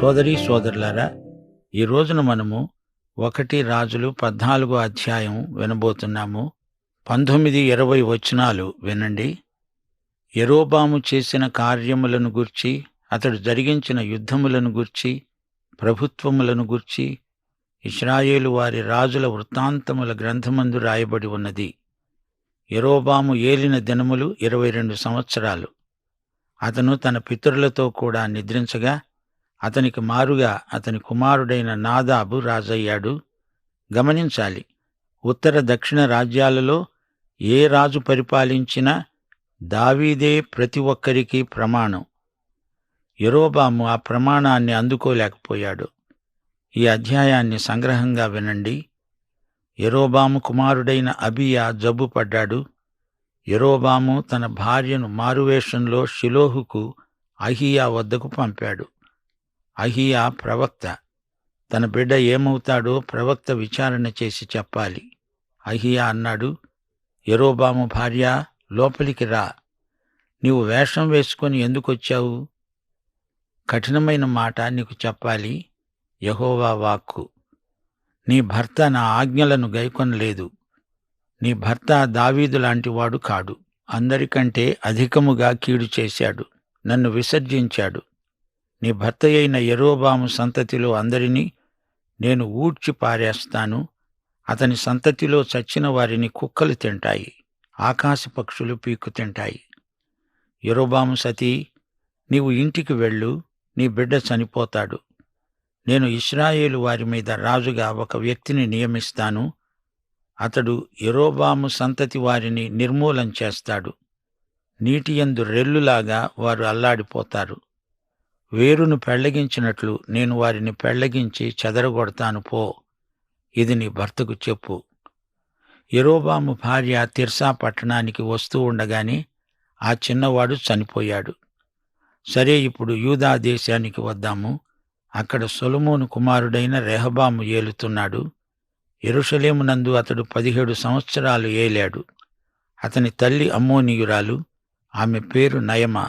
సోదరి సోదరులారా ఈ రోజున మనము ఒకటి రాజులు పద్నాలుగో అధ్యాయం వినబోతున్నాము. పంతొమ్మిది ఇరవై వచనాలు వినండి. యెరోబాము చేసిన కార్యములను గూర్చి అతడు జరిగించిన యుద్ధములను గూర్చి ప్రభుత్వములను గూర్చి ఇస్రాయేలు వారి రాజుల వృత్తాంతముల గ్రంథమందు రాయబడి ఉన్నది. ఎరోబాము ఏలిన దినములు ఇరవై రెండు సంవత్సరాలు. అతను తన పితరులతో కూడా నిద్రించగా అతనికి మారుగా అతని కుమారుడైన నాదాబు రాజయ్యాడు. గమనించాలి ఉత్తర దక్షిణ రాజ్యాలలో ఏ రాజు పరిపాలించినా దావీదే ప్రతి ఒక్కరికి ప్రమాణం. యరోబాము ఆ ప్రమాణాన్ని అందుకోలేకపోయాడు. ఈ అధ్యాయాన్ని సంగ్రహంగా వినండి. యెరోబాము కుమారుడైన అబియా జబ్బుపడ్డాడు యెరోబాము తన భార్యను మారువేషంలో షిలోహుకు అహియా వద్దకు పంపాడు. అహియా ప్రవక్త. తన బిడ్డ ఏమవుతాడో ప్రవక్త విచారణ చేసి చెప్పాలి. అహియా అన్నాడు ఎరోబాము భార్య లోపలికి రా. నీవు వేషం వేసుకొని ఎందుకొచ్చావు కఠినమైన మాట నీకు చెప్పాలి. యహోవా వాక్కు. నీ భర్త నా ఆజ్ఞలను గైకొనలేదు. నీ భర్త దావీదు లాంటివాడు కాడు. అందరికంటే అధికముగా కీడు చేశాడు. నన్ను విసర్జించాడు. నీ భర్త అయిన యెరోబాము సంతతిలో అందరినీ నేను ఊడ్చి పారేస్తాను. అతని సంతతిలో చచ్చిన వారిని కుక్కలు తింటాయి. ఆకాశ పక్షులు పీక్కు తింటాయి. ఎరోబాము సతీ నీవు ఇంటికి వెళ్ళు. నీ బిడ్డ చనిపోతాడు. నేను ఇస్రాయేలు వారి మీద రాజుగా ఒక వ్యక్తిని నియమిస్తాను. అతడు యెరోబాము సంతతి వారిని నిర్మూలం చేస్తాడు. నీటియందు రెల్లులాగా వారు అల్లాడిపోతారు. వేరును పెళ్ళగించినట్లు నేను వారిని పెళ్ళగించి చెదరగొడతాను పో. ఇది నీ భర్తకు చెప్పు. ఎరోబాము భార్య తిర్సా పట్టణానికి వస్తూ ఉండగానే ఆ చిన్నవాడు చనిపోయాడు. సరే ఇప్పుడు యూదా దేశానికి వద్దాము. అక్కడ సొలమోను కుమారుడైన రెహబాము ఏలుతున్నాడు. ఎరుషలేమునందు అతడు పదిహేడు సంవత్సరాలు ఏలాడు. అతని తల్లి అమ్మోనియురాలు. ఆమె పేరు నయమ.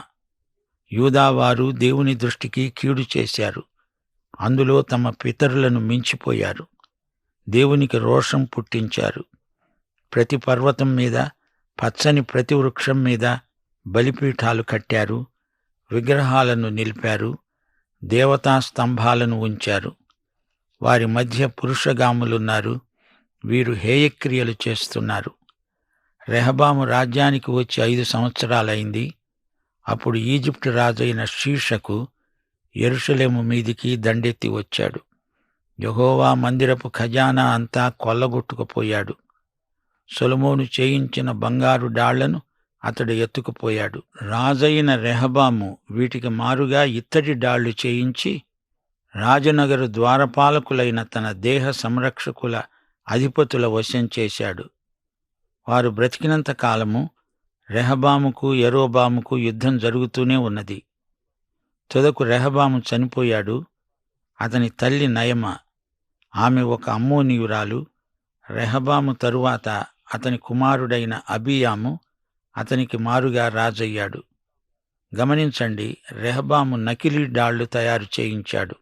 యూదావారు దేవుని దృష్టికి కీడు చేశారు. అందులో తమ పితరులను మించిపోయారు. దేవునికి రోషం పుట్టించారు. ప్రతి పర్వతం మీద పచ్చని ప్రతి వృక్షం మీద బలిపీఠాలు కట్టారు. విగ్రహాలను నిలిపారు. దేవతా స్తంభాలను ఉంచారు. వారి మధ్య పురుషగాములున్నారు. వీరు హేయక్రియలు చేస్తున్నారు. రెహబాము రాజ్యానికి వచ్చి ఐదు సంవత్సరాలైంది. అప్పుడు ఈజిప్టు రాజైన షీషకు ఎరుషలేము మీదికి దండెత్తి వచ్చాడు. యహోవా మందిరపు ఖజానా అంతా కొల్లగొట్టుకుపోయాడు. సొలమోను చేయించిన బంగారు డాళ్ళను అతడు ఎత్తుకుపోయాడు. రాజైన రెహబాము వీటికి మారుగా ఇత్తడి డాళ్ళు చేయించి రాజనగరు ద్వారపాలకులైన తన దేహ సంరక్షకుల అధిపతుల వశం చేశాడు. వారు బ్రతికినంత కాలము రెహబాముకు ఎరోబాముకు యుద్ధం జరుగుతూనే ఉన్నది. తుదకు రెహబాము చనిపోయాడు. అతని తల్లి నయమ ఆమె ఒక అమ్మోనీయురాలు. రెహబాము తరువాత అతని కుమారుడైన అబియాము అతనికి మారుగా రాజయ్యాడు. గమనించండి రెహబాము నకిలీ డాళ్ళు తయారు చేయించాడు.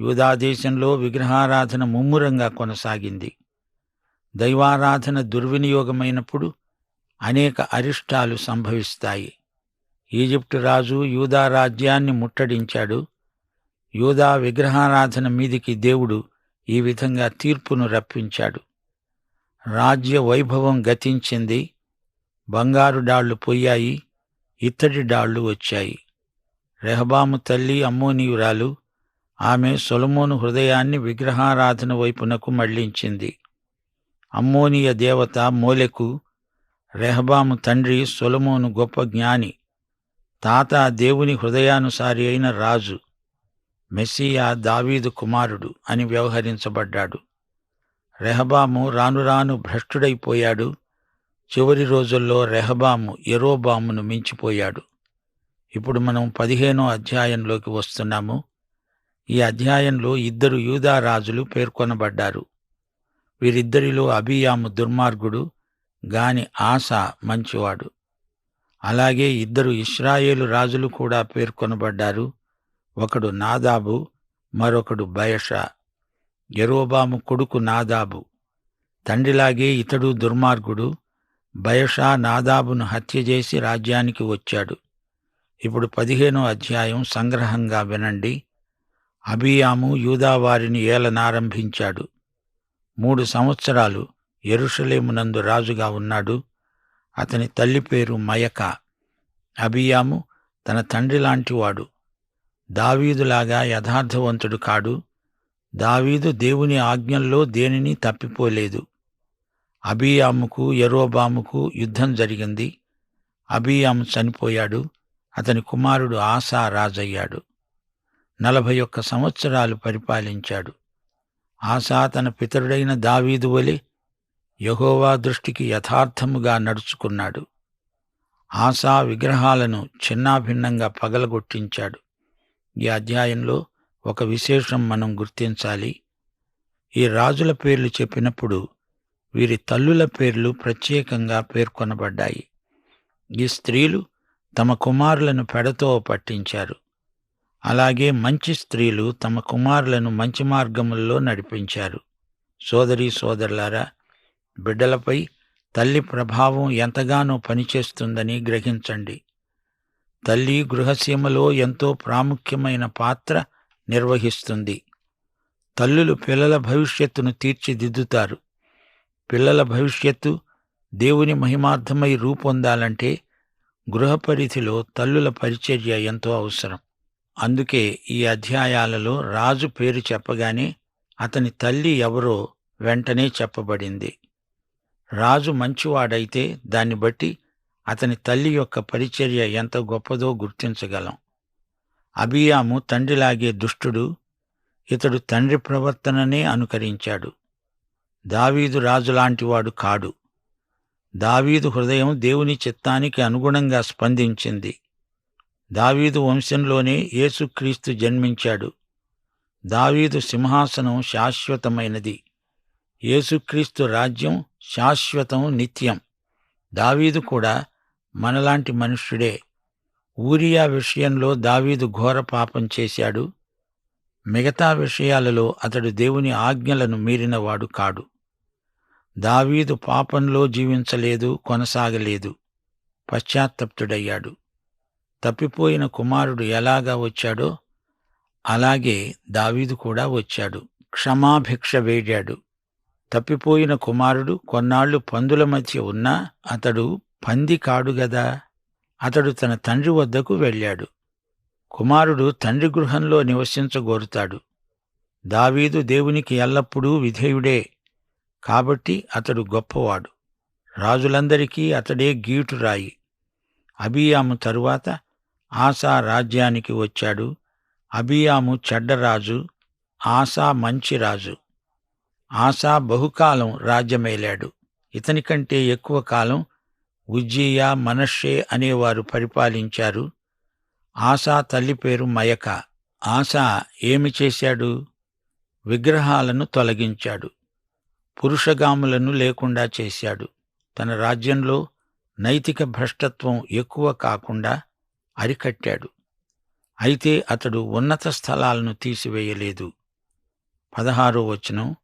యూదాదేశంలో విగ్రహారాధన ముమ్మురంగా కొనసాగింది. దైవారాధన దుర్వినియోగమైనప్పుడు అనేక అరిష్టాలు సంభవిస్తాయి. ఈజిప్టు రాజు యూదా రాజ్యాన్ని ముట్టడించాడు. యూదా విగ్రహారాధన మీదికి దేవుడు ఈ విధంగా తీర్పును రప్పించాడు. రాజ్య వైభవం గతించింది. బంగారు డాళ్ళు పోయాయి. ఇత్తడి డాళ్ళు వచ్చాయి. రెహబాము తల్లి అమ్మోనీయురాలు ఆమె సొలమోను హృదయాన్ని విగ్రహారాధన వైపునకు మళ్ళించింది అమ్మోనీయ దేవత మోలెకు రెహబాము తండ్రి సొలమోను గొప్ప జ్ఞాని తాత దేవుని హృదయానుసారి అయిన రాజు మెస్సియా దావీదు కుమారుడు అని వ్యవహరించబడ్డాడు. రెహబాము రాను రాను భ్రష్టుడైపోయాడు. చివరి రోజుల్లో రెహబాము ఎరోబామును మించిపోయాడు. ఇప్పుడు మనం పదిహేనో అధ్యాయంలోకి వస్తున్నాము. ఈ అధ్యాయంలో ఇద్దరు యూదా రాజులు పేర్కొనబడ్డారు. వీరిద్దరిలో అబియాము దుర్మార్గుడు గాని ఆస మంచివాడు. అలాగే ఇద్దరు ఇస్రాయేలు రాజులు కూడా పేర్కొనబడ్డారు. ఒకడు నాదాబు మరొకడు బయషా. ఎరోబాము కొడుకు నాదాబు. తండ్రిలాగే ఇతడు దుర్మార్గుడు. బయషా నాదాబును హత్య చేసి రాజ్యానికి వచ్చాడు. ఇప్పుడు పదిహేనో అధ్యాయం సంగ్రహంగా వినండి. అబియాము యూదావారిని ఏలనారంభించాడు. మూడు సంవత్సరాలు ఎరుషలేమునందు రాజుగా ఉన్నాడు. అతని తల్లి పేరు మయక. అబియాము తన తండ్రి లాంటివాడు దావీదులాగా యథార్థవంతుడు కాడు. దావీదు దేవుని ఆజ్ఞల్లో దేనిని తప్పిపోలేదు. అబియాముకు ఎరోబాముకు యుద్ధం జరిగింది. అబియాము చనిపోయాడు. అతని కుమారుడు ఆసా రాజయ్యాడు. నలభై ఒక్క సంవత్సరాలు పరిపాలించాడు. ఆసా తన పితరుడైన దావీదు వలె యహోవా దృష్టికి యథార్థముగా నడుచుకున్నాడు. ఆశా విగ్రహాలను చిన్నాభిన్నంగా పగలగొట్టించాడు. ఈ అధ్యాయంలో ఒక విశేషం మనం గుర్తించాలి. ఈ రాజుల పేర్లు చెప్పినప్పుడు వీరి తల్లుల పేర్లు ప్రత్యేకంగా పేర్కొనబడ్డాయి. ఈ స్త్రీలు తమ కుమారులను పెడతో పట్టించారు. అలాగే మంచి స్త్రీలు తమ కుమారులను మంచి మార్గముల్లో నడిపించారు. సోదరీ సోదరులారా బిడ్డలపై తల్లి ప్రభావం ఎంతగానో పనిచేస్తుందని గ్రహించండి. తల్లి గృహసీమలో ఎంతో ప్రాముఖ్యమైన పాత్ర నిర్వహిస్తుంది. తల్లులు పిల్లల భవిష్యత్తును తీర్చిదిద్దుతారు. పిల్లల భవిష్యత్తు దేవుని మహిమార్థమై రూపొందాలంటే గృహ పరిధిలో తల్లుల పరిచర్య ఎంతో అవసరం. అందుకే ఈ అధ్యాయాలలో రాజు పేరు చెప్పగానే అతని తల్లి ఎవరో వెంటనే చెప్పబడింది. రాజు మంచివాడైతే దాన్ని బట్టి అతని తల్లి యొక్క పరిచర్య ఎంత గొప్పదో గుర్తించగలం. అబియాము తండ్రిలాగే దుష్టుడు ఇతడు తండ్రి ప్రవర్తననే అనుకరించాడు. దావీదు రాజులాంటివాడు కాడు. దావీదు హృదయం దేవుని చిత్తానికి అనుగుణంగా స్పందించింది. దావీదు వంశంలోనే యేసుక్రీస్తు జన్మించాడు. దావీదు సింహాసనం శాశ్వతమైనది. యేసుక్రీస్తు రాజ్యం శాశ్వతం నిత్యం. దావీదు కూడా మనలాంటి మనుష్యుడే. ఊరియా విషయంలో దావీదు ఘోర పాపం చేశాడు. మిగతా విషయాలలో అతడు దేవుని ఆజ్ఞలను మీరినవాడు కాడు. దావీదు పాపంలో జీవించలేదు కొనసాగలేదు. పశ్చాత్తప్తుడయ్యాడు. తప్పిపోయిన కుమారుడు ఎలాగా వచ్చాడో అలాగే దావీదు కూడా వచ్చాడు. క్షమాభిక్ష వేడాడు. తప్పిపోయిన కుమారుడు కొన్నాళ్ళు పందుల మధ్య ఉన్నా అతడు పంది కాడుగదా అతడు తన తండ్రి వద్దకు వెళ్ళాడు. కుమారుడు తండ్రి గృహంలో నివసించగోరుతాడు. దావీదు దేవునికి ఎల్లప్పుడూ విధేయుడే. కాబట్టి అతడు గొప్పవాడు. రాజులందరికీ అతడే గీటురాయి. అబియాము తరువాత ఆసా రాజ్యానికి వచ్చాడు. అబియాము చెడ్డరాజు ఆసా మంచి రాజు. ఆసా బహుకాలం రాజ్యమేలాడు. ఇతని కంటే ఎక్కువ కాలం ఉజ్జీయ మనషే అనేవారు పరిపాలించారు. ఆసా తల్లి పేరు మయక. ఆసా ఏమి చేశాడు? విగ్రహాలను తొలగించాడు. పురుషగాములను లేకుండా చేశాడు. తన రాజ్యంలో నైతిక భ్రష్టత్వం ఎక్కువ కాకుండా అరికట్టాడు. అయితే అతడు ఉన్నత స్థలాలను తీసివేయలేదు. పదహారో వచనం.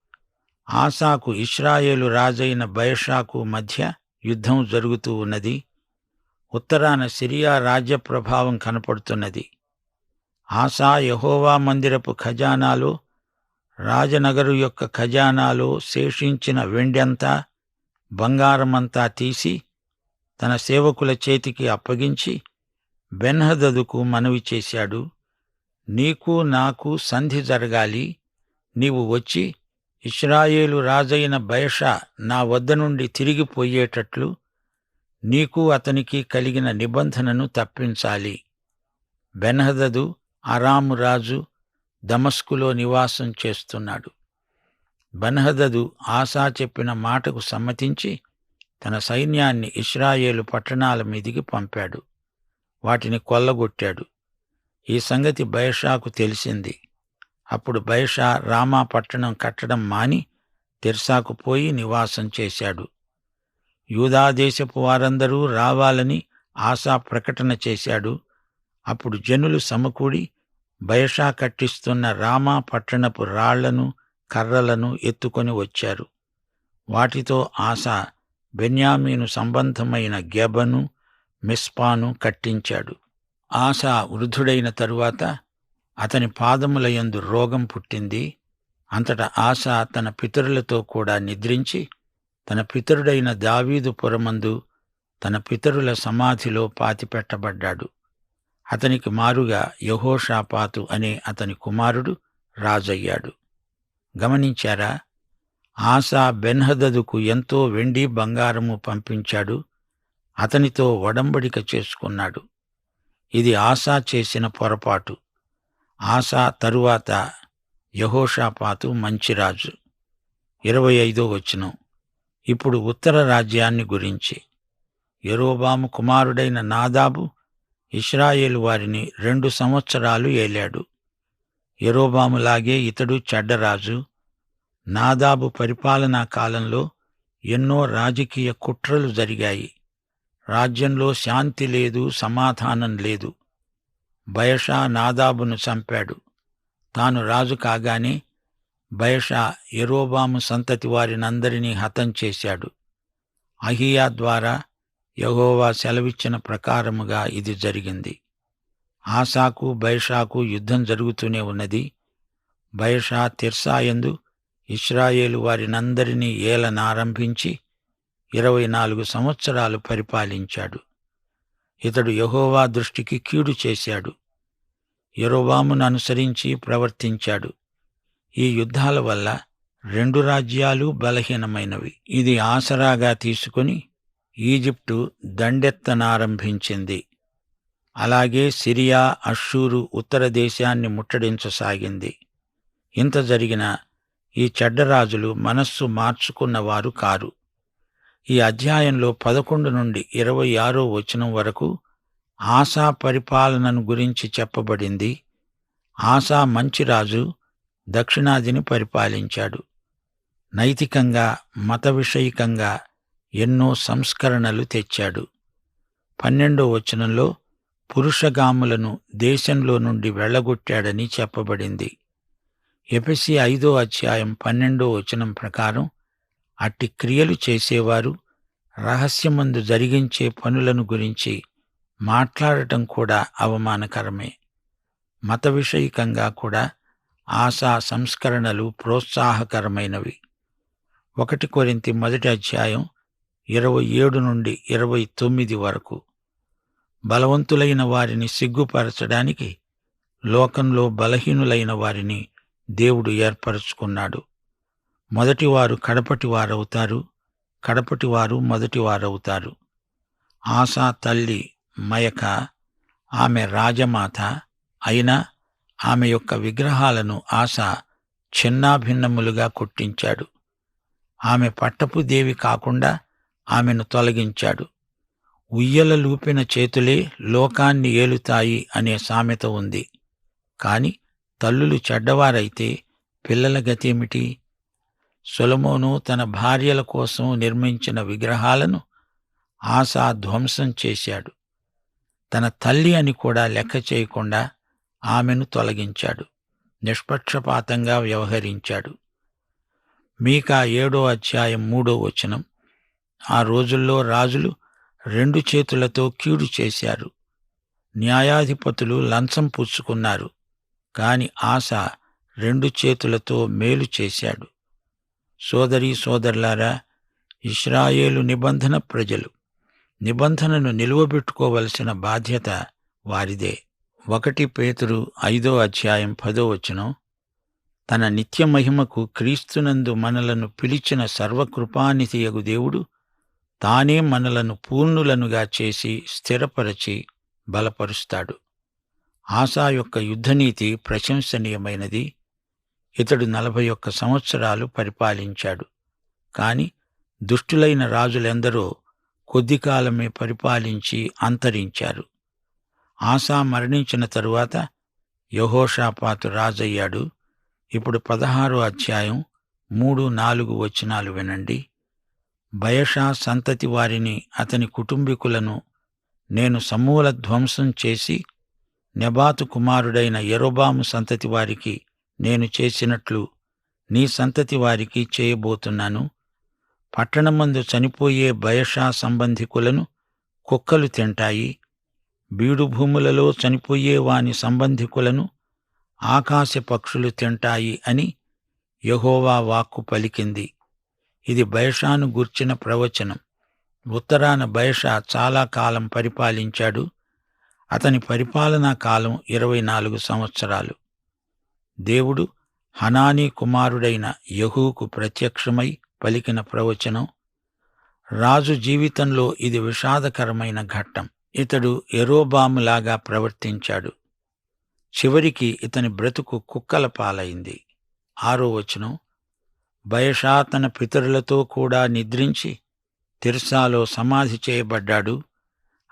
ఆసాకు ఇస్రాయేలు రాజైన బయషాకు మధ్య యుద్ధం జరుగుతూ ఉన్నది. ఉత్తరాన సిరియా రాజ్య ప్రభావం కనపడుతున్నది. ఆసా యహోవా మందిరపు ఖజానాలో రాజనగరు యొక్క ఖజానాలో శేషించిన వెండంతా బంగారమంతా తీసి తన సేవకుల చేతికి అప్పగించి బెన్హదదుకు మనవి చేశాడు. నీకు నాకు సంధి జరగాలి. నీవు వచ్చి ఇస్రాయేలు రాజైన బయషా నా వద్ద నుండి తిరిగిపోయేటట్లు నీకు అతనికి కలిగిన నిబంధనను తప్పించాలి. బెన్హదదు అరాము రాజు దమస్కులో నివాసం చేస్తున్నాడు. బెన్హదదు ఆశా చెప్పిన మాటకు సమ్మతించి తన సైన్యాన్ని ఇస్రాయేలు పట్టణాల మీదికి పంపాడు. వాటిని కొల్లగొట్టాడు. ఈ సంగతి బయషాకు తెలిసింది. అప్పుడు బైషా రామా పట్టణం కట్టడం మాని తెర్సాకు పోయి నివాసం చేశాడు. యూదాదేశపు వారందరూ రావాలని ఆశా ప్రకటన చేశాడు. అప్పుడు జనులు సమకూడి బయషా కట్టిస్తున్న రామా పట్టణపు రాళ్ళను కర్రలను ఎత్తుకొని వచ్చారు. వాటితో ఆశా బెన్యామీను సంబంధమైన గెబను మిస్పాను కట్టించాడు. ఆశా వృద్ధుడైన తరువాత అతని పాదముల యందు రోగం పుట్టింది. అంతట ఆశ తన పితరులతో కూడా నిద్రించి తన పితరుడైన దావీదు పురమందు తన పితరుల సమాధిలో పాతిపెట్టబడ్డాడు. అతనికి మారుగా యహోషాపాతు అనే అతని కుమారుడు రాజయ్యాడు. గమనించారా? ఆశా బెన్హదదుకు ఎంతో వెండి బంగారము పంపించాడు. అతనితో ఒడంబడిక చేసుకున్నాడు. ఇది ఆశా చేసిన పొరపాటు. ఆశా తరువాత యహోషాపాతు మంచిరాజు ఇరవై ఐదో వచనం. ఇప్పుడు ఉత్తర రాజ్యాన్ని గురించి. యరోబాము కుమారుడైన నాదాబు ఇస్రాయేలు వారిని రెండు సంవత్సరాలు ఏలాడు. యరోబాములాగే ఇతడు చెడ్డరాజు నాదాబు పరిపాలనా కాలంలో ఎన్నో రాజకీయ కుట్రలు జరిగాయి. రాజ్యంలో శాంతి లేదు సమాధానం లేదు. బయషా నాదాబును చంపాడు. తాను రాజు కాగానే బయషా ఎరోబాము సంతతి వారినందరినీ హతం చేశాడు. అహియా ద్వారా యహోవా సెలవిచ్చిన ప్రకారముగా ఇది జరిగింది. ఆసాకు బయషాకు యుద్ధం జరుగుతూనే ఉన్నది. బయషా తిర్సాయందు ఇస్రాయేలు వారినందరినీ ఏలనారంభించి ఇరవై నాలుగు సంవత్సరాలు పరిపాలించాడు. ఇతడు యహోవా దృష్టికి కీడు చేశాడు. యరోబామును అనుసరించి ప్రవర్తించాడు. ఈ యుద్ధాల వల్ల రెండు రాజ్యాలు బలహీనమైనవి. ఇది ఆసరాగా తీసుకుని ఈజిప్టు దండెత్తనారంభించింది. అలాగే సిరియా అషూరు ఉత్తర దేశాన్ని ముట్టడించసాగింది. ఇంత జరిగిన ఈ చెడ్డరాజులు మనస్సు మార్చుకున్నవారు కారు. ఈ అధ్యాయంలో పదకొండు నుండి ఇరవై ఆరో వచనం వరకు ఆశా పరిపాలనను గురించి చెప్పబడింది. ఆశా మంచి రాజు దక్షిణాదిని పరిపాలించాడు. నైతికంగా మత విషయికంగా ఎన్నో సంస్కరణలు తెచ్చాడు. పన్నెండో వచనంలో పురుషగాములను దేశంలో నుండి వెళ్ళగొట్టాడని చెప్పబడింది. ఎపిసి ఐదో అధ్యాయం పన్నెండో వచనం ప్రకారం అట్టి క్రియలు చేసేవారు రహస్యమందు జరిగించే పనులను గురించి మాట్లాడటం కూడా అవమానకరమే. మత విషయకంగా కూడా ఆశా సంస్కరణలు ప్రోత్సాహకరమైనవి. ఒకటి కొరింతి మొదటి అధ్యాయం ఇరవై ఏడు నుండి ఇరవై తొమ్మిది వరకు. బలవంతులైన వారిని సిగ్గుపరచడానికి లోకంలో బలహీనులైన వారిని దేవుడు ఏర్పరచుకున్నాడు. మొదటివారు కడపటి వారవుతారు కడపటివారు మొదటి వారవుతారు. ఆశా తల్లి మయక ఆమె రాజమాత అయినా ఆమె యొక్క విగ్రహాలను ఆశ చిన్నాభిన్నములుగా కొట్టించాడు. ఆమె పట్టపు దేవి కాకుండా ఆమెను తొలగించాడు. ఉయ్యల లూపిన చేతులే లోకాన్ని ఏలుతాయి అనే సామెత ఉంది. కాని తల్లులు చెడ్డవారైతే పిల్లల గతేమిటి? సొలమోను తన భార్యల కోసం నిర్మించిన విగ్రహాలను ఆశా ధ్వంసం చేశాడు. తన తల్లి అని కూడా లెక్క చేయకుండా ఆమెను తొలగించాడు. నిష్పక్షపాతంగా వ్యవహరించాడు. మీకా ఏడో అధ్యాయం మూడో వచనం. ఆ రోజుల్లో రాజులు రెండు చేతులతో కీడు చేశారు. న్యాయాధిపతులు లంచం పుచ్చుకున్నారు. కాని ఆశ రెండు చేతులతో మేలు చేశాడు. సోదరీ సోదరులారా ఇస్రాయేలు నిబంధన ప్రజలు. నిబంధనను నిలువబెట్టుకోవలసిన బాధ్యత వారిదే. ఒకటి పేతురు ఐదో అధ్యాయం పదో వచనం. తన నిత్య మహిమకు క్రీస్తునందు మనలను పిలిచిన సర్వకృపానితియగు దేవుడు తానే మనలను పూర్ణులనుగా చేసి స్థిరపరచి బలపరుస్తాడు. ఆశా యొక్క యుద్ధనీతి ప్రశంసనీయమైనది. ఇతడు నలభై ఒక్క సంవత్సరాలు పరిపాలించాడు. కాని దుష్టులైన రాజులెందరో కొద్ది కాలమే పరిపాలించి అంతరించారు. ఆశా మరణించిన తరువాత యహోషాపాతు రాజయ్యాడు. ఇప్పుడు పదహారో అధ్యాయం మూడు నాలుగు వచనాలు వినండి. బయషా సంతతి వారిని అతని కుటుంబీకులను నేను సమూల ధ్వంసం చేసి నెబాతు కుమారుడైన ఎరోబాము సంతతి వారికి నేను చేసినట్లు నీ సంతతి వారికి చేయబోతున్నాను. పట్టణమందు చనిపోయే బయషా సంబంధికులను కుక్కలు తింటాయి. బీడుభూములలో చనిపోయే వాని సంబంధికులను ఆకాశ పక్షులు తింటాయి అని యహోవా వాక్కు పలికింది. ఇది బయషాను గూర్చిన ప్రవచనం. ఉత్తరాన బయషా చాలా కాలం పరిపాలించాడు. అతని పరిపాలనా కాలం ఇరవై నాలుగు సంవత్సరాలు. దేవుడు హనానీ కుమారుడైన యహూకు ప్రత్యక్షమై పలికిన ప్రవచనం రాజు జీవితంలో ఇది విషాదకరమైన ఘట్టం. ఇతడు ఎరోబాములాగా ప్రవర్తించాడు. చివరికి ఇతని బ్రతుకు కుక్కల పాలైంది. ఆరో వచనం బయషా తన పితరులతో కూడా నిద్రించి తిర్సాలో సమాధి చేయబడ్డాడు.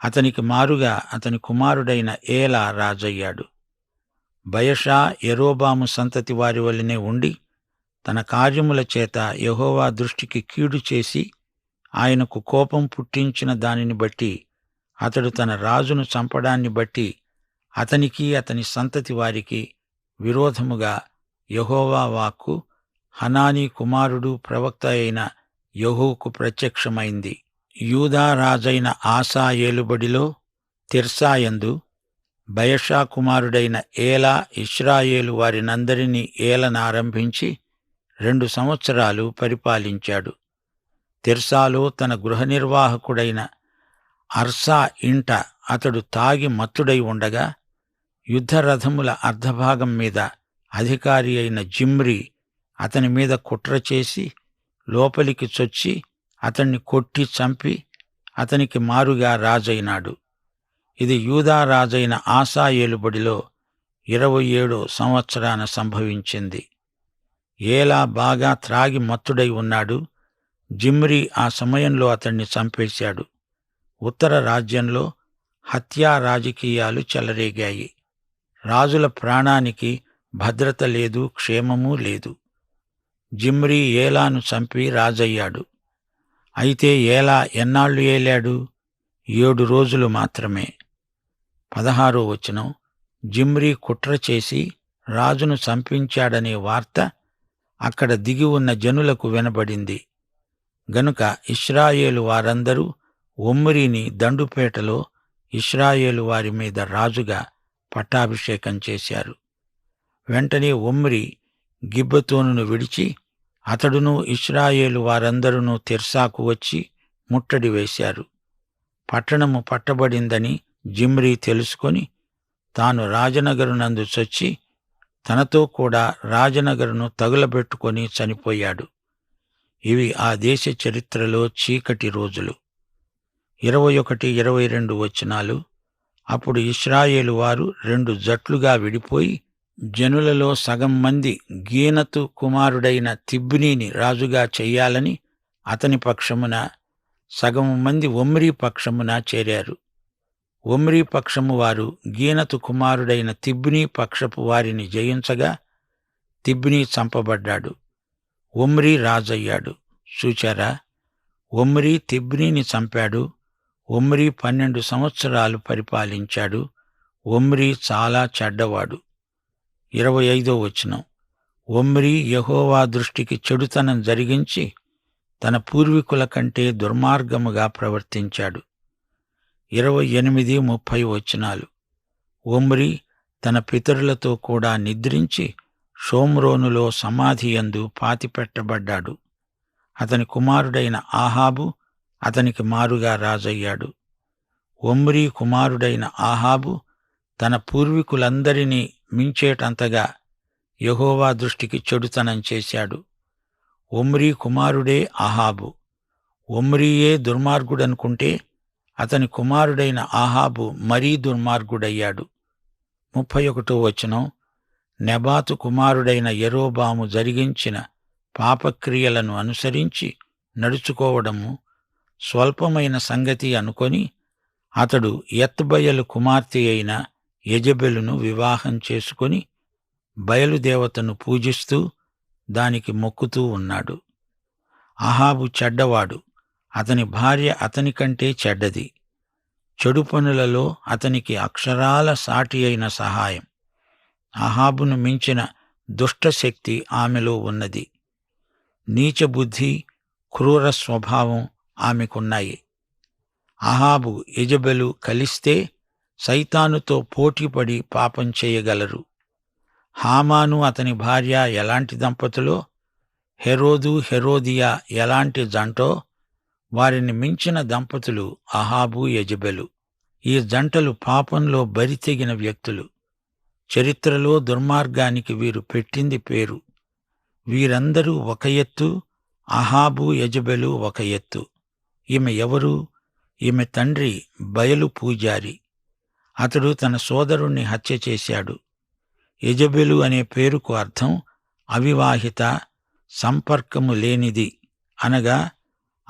అతనికి మారుగా అతని కుమారుడైన ఏలా రాజయ్యాడు. బయషా ఎరోబాము సంతతి వారి వల్లనే ఉండి తన కార్యముల చేత యహోవా దృష్టికి కీడు చేసి ఆయనకు కోపం పుట్టించిన దానిని బట్టి అతడు తన రాజును చంపడాన్ని బట్టి అతనికి అతని సంతతి వారికి విరోధముగా యహోవా వాక్కు హనానీ కుమారుడు ప్రవక్త అయిన యహూకు ప్రత్యక్షమైంది. యూదా రాజైన ఆసా ఏలుబడిలో తిర్సాయందు బయషా కుమారుడైన ఏలా ఇస్రాయేలు వారినందరినీ ఏలనారంభించి రెండు సంవత్సరాలు పరిపాలించాడు. తిర్సాలో తన గృహ నిర్వాహకుడైన అర్సా ఇంట అతడు తాగి మత్తుడై ఉండగా యుద్ధరథముల అర్ధభాగం మీద అధికారి అయిన జిమ్రి అతని మీద కుట్ర చేసి లోపలికి చొచ్చి అతన్ని కొట్టి చంపి అతనికి మారుగా రాజైనాడు. ఇది యూదా రాజైన ఏలుబడిలో ఇరవై ఏడో సంవత్సరాన సంభవించింది. ఏలా బాగా త్రాగి మత్తుడై ఉన్నాడు జిమ్రి ఆ సమయంలో అతన్ని చంపేశాడు. ఉత్తర రాజ్యంలో హత్యా రాజకీయాలు చెలరేగాయి. రాజుల ప్రాణానికి భద్రత లేదు క్షేమమూ లేదు. జిమ్రీ ఏలాను చంపి రాజయ్యాడు. అయితే ఏలా ఎన్నాళ్ళు ఏలాడు? ఏడు రోజులు మాత్రమే. పదహారో వచనం జిమ్రీ కుట్ర చేసి రాజును చంపించాడనే వార్త అక్కడ దిగి ఉన్న జనులకు వినబడింది. గనుక ఇస్రాయేలు వారందరూ ఒమ్మిరిని దండుపేటలో ఇస్రాయేలు వారి మీద రాజుగా పట్టాభిషేకం చేశారు. వెంటనే ఒమ్రి గిబ్బతోనును విడిచి అతడును ఇస్రాయేలు వారందరూ తెర్సాకు వచ్చి ముట్టడి వేశారు. పట్టణము పట్టబడిందని జిమ్రీ తెలుసుకొని తాను రాజనగరునందు చొచ్చి తనతో కూడా రాజనగరును తగులబెట్టుకొని చనిపోయాడు. ఇవి ఆ దేశ చరిత్రలో చీకటి రోజులు. ఇరవై ఒకటి ఇరవై రెండు వచనాలు. అప్పుడు ఇస్రాయేలు వారు రెండు జట్లుగా విడిపోయి జనులలో సగం మంది గీనతు కుమారుడైన తిబ్బినీని రాజుగా చెయ్యాలని అతని పక్షమున సగం మంది ఒమ్రీ పక్షమున చేరారు. ఒమ్రీ పక్షము వారు గీనతు కుమారుడైన తిబ్నీ పక్షపు వారిని జయించగా తిబ్నీ చంపబడ్డాడు. ఒమ్రీ రాజయ్యాడు. చూచారా ఒమ్రీ తిబ్నీని చంపాడు. ఒమ్రీ పన్నెండు సంవత్సరాలు పరిపాలించాడు. ఒమ్రీ చాలా చెడ్డవాడు. ఇరవై ఐదో వచనం. ఒమ్రీ యహోవా దృష్టికి చెడుతనం జరిగించి తన పూర్వీకుల కంటే దుర్మార్గముగా ప్రవర్తించాడు. ఇరవై ఎనిమిది ముప్పై వచనాలు. ఒమ్రి తన పితరులతో కూడా నిద్రించి షోమ్రోనులో సమాధియందు పాతిపెట్టబడ్డాడు. అతని కుమారుడైన ఆహాబు అతనికి మారుగా రాజయ్యాడు. ఒమ్రీ కుమారుడైన ఆహాబు తన పూర్వీకులందరినీ మించేటంతగా యహోవా దృష్టికి చెడుతనం చేశాడు. ఒమ్రీ కుమారుడే అహాబు ఒమ్రీయే దుర్మార్గుడనుకుంటే అతని కుమారుడైన ఆహాబు మరీ దుర్మార్గుడయ్యాడు. ముప్పై ఒకటో వచనం నెబాతు కుమారుడైన ఎరోబాము జరిగించిన పాపక్రియలను అనుసరించి నడుచుకోవడము స్వల్పమైన సంగతి అనుకొని అతడు ఎత్బయలు కుమార్తె అయిన యజబెలును వివాహం చేసుకొని బయలుదేవతను పూజిస్తూ దానికి మొక్కుతూ ఉన్నాడు. అహాబు చెడ్డవాడు. అతని భార్య అతని కంటే చెడ్డది. చెడు పనులలో అతనికి అక్షరాల సాటి అయిన సహాయం. అహాబును మించిన దుష్టశక్తి ఆమెలో ఉన్నది. నీచబుద్ధి క్రూర స్వభావం ఆమెకున్నాయి. అహాబు యజబెలు కలిస్తే సైతానుతో పోటీపడి పాపం చేయగలరు. హామాను అతని భార్య ఎలాంటి దంపతులో? హెరోదు హెరోదియా ఎలాంటి జంటో? వారిని మించిన దంపతులు అహాబు యజబెలు. ఈ జంటలు పాపంలో బరితెగిన వ్యక్తులు. చరిత్రలో దుర్మార్గానికి వీరు పెట్టింది పేరు. వీరందరూ ఒక ఎత్తు అహాబు యజబెలు ఒక ఎత్తు. ఈమె ఎవరు? ఈమె తండ్రి బయలు పూజారి. అతడు తన సోదరుణ్ణి హత్య చేశాడు. యజబెలు అనే పేరుకు అర్థం అవివాహిత సంపర్కము లేనిది అనగా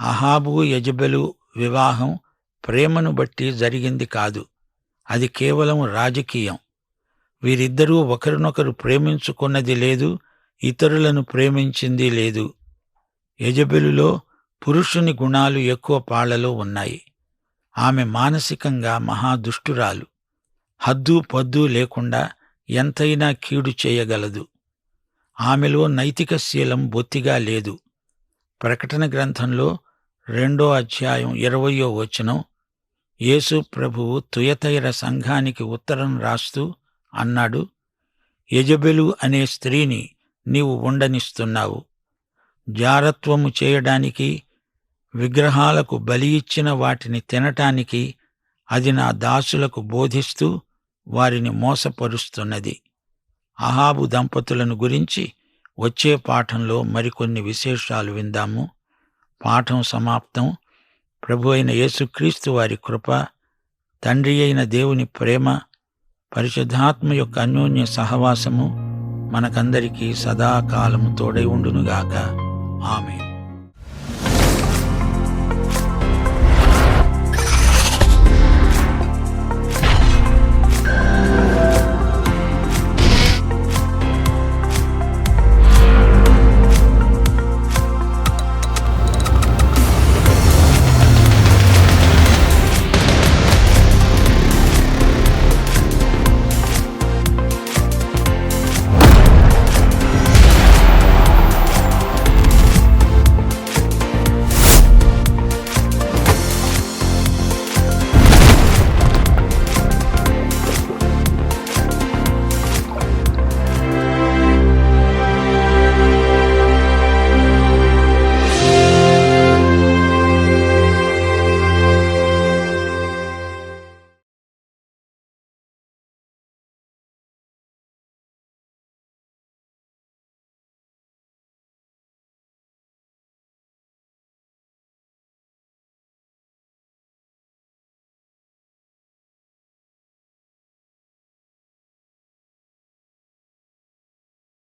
అహాబు యజబెలు వివాహం ప్రేమను బట్టి జరిగింది కాదు. అది కేవలం రాజకీయం. వీరిద్దరూ ఒకరినొకరు ప్రేమించుకున్నది లేదు ఇతరులను ప్రేమించింది లేదు. యజబెలులో పురుషుని గుణాలు ఎక్కువ పాళ్ళలో ఉన్నాయి. ఆమె మానసికంగా మహాదుష్టురాలు. హద్దు పద్దు లేకుండా ఎంతైనా కీడు చేయగలదు. ఆమెలో నైతిక శీలం బొత్తిగా లేదు. ప్రకటన గ్రంథంలో రెండో అధ్యాయం ఇరవయో వచనం యేసు ప్రభువు తుయతైర సంఘానికి ఉత్తరం రాస్తూ అన్నాడు యజబెలు అనే స్త్రీని నీవు ఉండనిస్తున్నావు. జారత్వము చేయడానికి విగ్రహాలకు బలి ఇచ్చిన వాటిని తినటానికి అది నా దాసులకు బోధిస్తూ వారిని మోసపరుస్తున్నది. అహాబు దంపతులను గురించి వచ్చే పాఠంలో మరికొన్ని విశేషాలు విందాము. పాఠం సమాప్తం. ప్రభు అయిన యేసుక్రీస్తు వారి కృప తండ్రి అయిన దేవుని ప్రేమ పరిశుద్ధాత్మ యొక్క అన్యోన్య సహవాసము మనకందరికీ సదాకాలము తోడై ఉండునుగాక. ఆమె